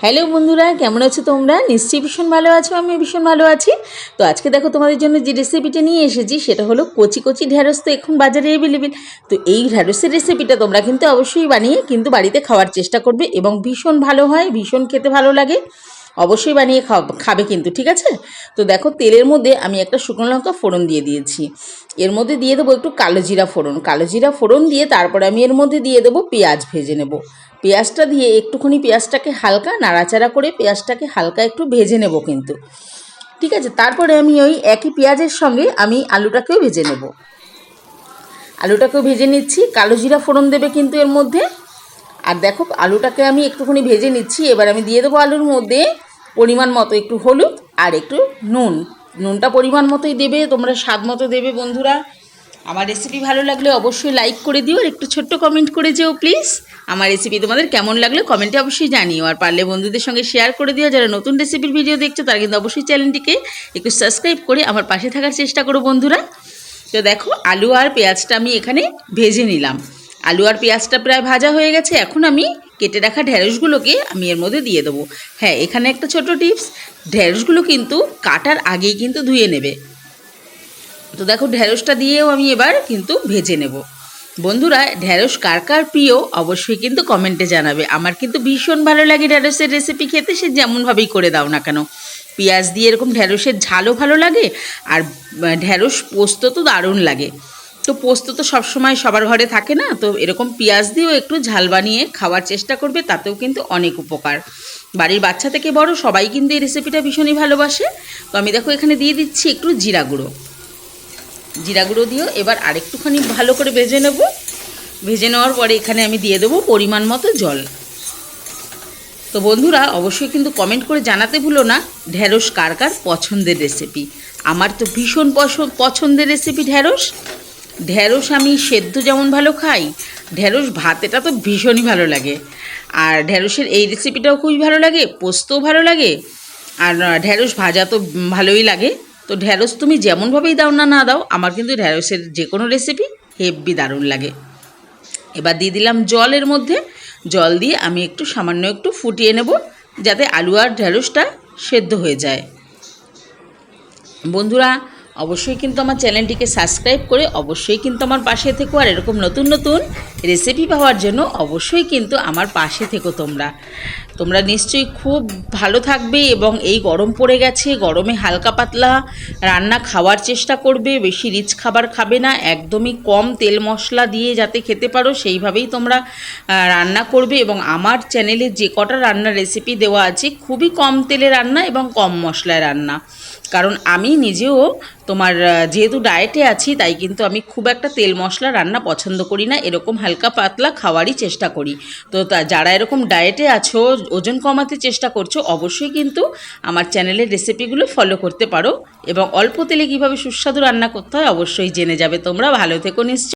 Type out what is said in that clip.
Hello বন্ধুরা, কেমন আছো তোমরা? নিশ্চয়ই ভীষণ ভালো আছো আমি ভীষণ ভালো আছি। তো আজকে দেখো তোমাদের জন্য যে রেসিপিটা নিয়ে এসেছি, সেটা হলো কচি কচি ঢ্যাঁড়স তো এখন বাজারে অ্যাভেলেবেল তো এই ঢ্যাঁড়সের রেসিপিটা তোমরা কিন্তু অবশ্যই বানিয়ে কিন্তু বাড়িতে খাওয়ার চেষ্টা করবে এবং ভীষণ ভালো হয়, ভীষণ খেতে ভালো লাগে। অবশ্যই বানিয়ে খাবে কিন্তু, ঠিক আছে? তো দেখো, তেলের মধ্যে আমি একটা শুকনো লঙ্কা ফোড়ন দিয়ে দিয়েছি। এর মধ্যে দিয়ে দেবো একটু কালো জিরা ফোড়ন। কালো জিরা ফোড়ন দিয়ে তারপরে আমি এর মধ্যে দিয়ে দেবো পেঁয়াজ ভেজে নেব। পেঁয়াজটা দিয়ে একটুখানি পেঁয়াজটাকে হালকা নাড়াচাড়া করে পেঁয়াজটাকে হালকা একটু ভেজে নেব কিন্তু। ঠিক আছে? তারপরে আমি ওই একই পেঁয়াজের সঙ্গে আমি আলুটাকেও ভেজে নেব। আলুটাকেও ভেজে নিচ্ছি। কালো জিরা ফোড়ন দেবে কিন্তু এর মধ্যে। আর দেখো, আলুটাকে আমি একটুখানি ভেজে নিচ্ছি। এবার আমি দিয়ে দেবো আলুর মধ্যে পরিমাণ মতো একটু হলুদ আর একটু নুন। নুনটা পরিমাণ মতোই দেবে, তোমরা স্বাদ মতো দেবে বন্ধুরা। আমার রেসিপি ভালো লাগলে অবশ্যই লাইক করে দিও আর একটু ছোট্ট কমেন্ট করে যেও প্লিজ আমার রেসিপি তোমাদের কেমন লাগল কমেন্টে অবশ্যই জানিও। আর পারলে বন্ধুদের সঙ্গে শেয়ার করে দিও। যারা নতুন রেসিপির ভিডিও দেখছ, তারা কিন্তু অবশ্যই চ্যানেলটিকে একটু সাবস্ক্রাইব করে আমার পাশে থাকার চেষ্টা করো বন্ধুরা। তো দেখো, আলু আর পেঁয়াজটা আমি এখানে ভেজে নিলাম। আলু আর পেঁয়াজটা প্রায় ভাজা হয়ে গেছে। এখন আমি কেটে রাখা ঢ্যাঁড়সগুলোকে আমি এর মধ্যে দিয়ে দেবো। হ্যাঁ এখানে একটা ছোট টিপস ঢ্যাঁড়সগুলো কিন্তু কাটার আগেই কিন্তু ধুয়ে নেবে। তো দেখো ঢ্যাঁড়সটা দিয়েও আমি এবার কিন্তু ভেজে নেব। বন্ধুরা ঢ্যাঁড়স কার কার প্রিয় অবশ্যই কিন্তু কমেন্টে জানাবে। আমার কিন্তু ভীষণ ভালো লাগে ঢ্যাঁড়সের রেসিপি খেতে, সে যেমনভাবেই করে দাও না কেন। পেঁয়াজ দিয়ে এরকম ঢ্যাঁড়সের ঝালও ভালো লাগে, আর ঢ্যাঁড়স পোস্ত তো দারুণ লাগে। তো পোস্ত তো সবসময় সবার ঘরে থাকে না, তো এরকম পেঁয়াজ দিয়েও একটু ঝাল বানিয়ে খাওয়ার চেষ্টা করবে, তাতেও কিন্তু অনেক উপকার। বাড়ির বাচ্চা থেকে বড় সবাই কিন্তু এই রেসিপিটা ভীষণই ভালোবাসে। তো আমি দেখো এখানে দিয়ে দিচ্ছি একটু জিরা গুঁড়ো। জিরা গুঁড়ো দিয়েও এবার আরেকটুখানি ভালো করে ভেজে নেব। ভেজে নেওয়ার পরে এখানে আমি দিয়ে দেবো পরিমাণ মতো জল। তো বন্ধুরা, অবশ্যই কিন্তু কমেন্ট করে জানাতে ভুলো না ঢ্যাঁড়স কার কার পছন্দের রেসিপি আমার তো ভীষণ পছ- পছন্দের রেসিপি ঢ্যাঁড়স ঢ্যাঁড়স আমি সেদ্ধ যেমন ভালো খাই ঢ্যাঁড়স ভাত এটা তো ভীষণই ভালো লাগে। আর ঢ্যাঁড়সের এই রেসিপিটাও খুবই ভালো লাগে, পোস্তও ভালো লাগে, আর ঢ্যাঁড়স ভাজা তো ভালোই লাগে। তো ঢ্যাঁড়স তুমি যেমনভাবেই দাও না না দাও, আমার কিন্তু ঢ্যাঁড়সের যে কোনো রেসিপি হেব্বি দারুণ লাগে। এবার দিয়ে দিলাম জলের মধ্যে, জল দিয়ে আমি একটু সামান্য একটু ফুটিয়ে নেব, যাতে আলু আর ঢ্যাঁড়সটা সেদ্ধ হয়ে যায়। বন্ধুরা অবশ্যই কিন্তু আমার চ্যানেলটিকে সাবস্ক্রাইব করে অবশ্যই কিন্তু আমার পাশে থেকো। আর এরকম নতুন নতুন রেসিপি পাওয়ার জন্য অবশ্যই কিন্তু আমার পাশে থেকো তোমরা। তোমরা নিশ্চয়ই খুব ভালো থাকবে এবং এই গরম পড়ে গেছে, গরমে হালকা পাতলা রান্না খাওয়ার চেষ্টা করবে, বেশি রিচ খাবার খাবে না, একদমই কম তেল মশলা দিয়ে যাতে খেতে পারো, সেইভাবেই তোমরা রান্না করবে এবং আমার চ্যানেলে যে কটা রান্নার রেসিপি দেওয়া আছে, খুবই কম তেলে রান্না এবং কম মশলায় রান্না। কারণ আমি নিজেও তোমার যেহেতু ডায়েটে আছি, তাই কিন্তু আমি খুব একটা তেল মশলা রান্না পছন্দ করি না, এরকম হালকা পাতলা খাওয়ারই চেষ্টা করি। তো যারা এরকম ডায়েটে আছো, ওজন কমাতে চেষ্টা করছ, অবশ্যই কিন্তু আমার চ্যানেলের রেসিপিগুলো ফলো করতে পারো এবং অল্প তেলে কীভাবে সুস্বাদু রান্না করতে হয়, অবশ্যই জেনে যাবে তোমরা। ভালো থেকো নিশ্চয়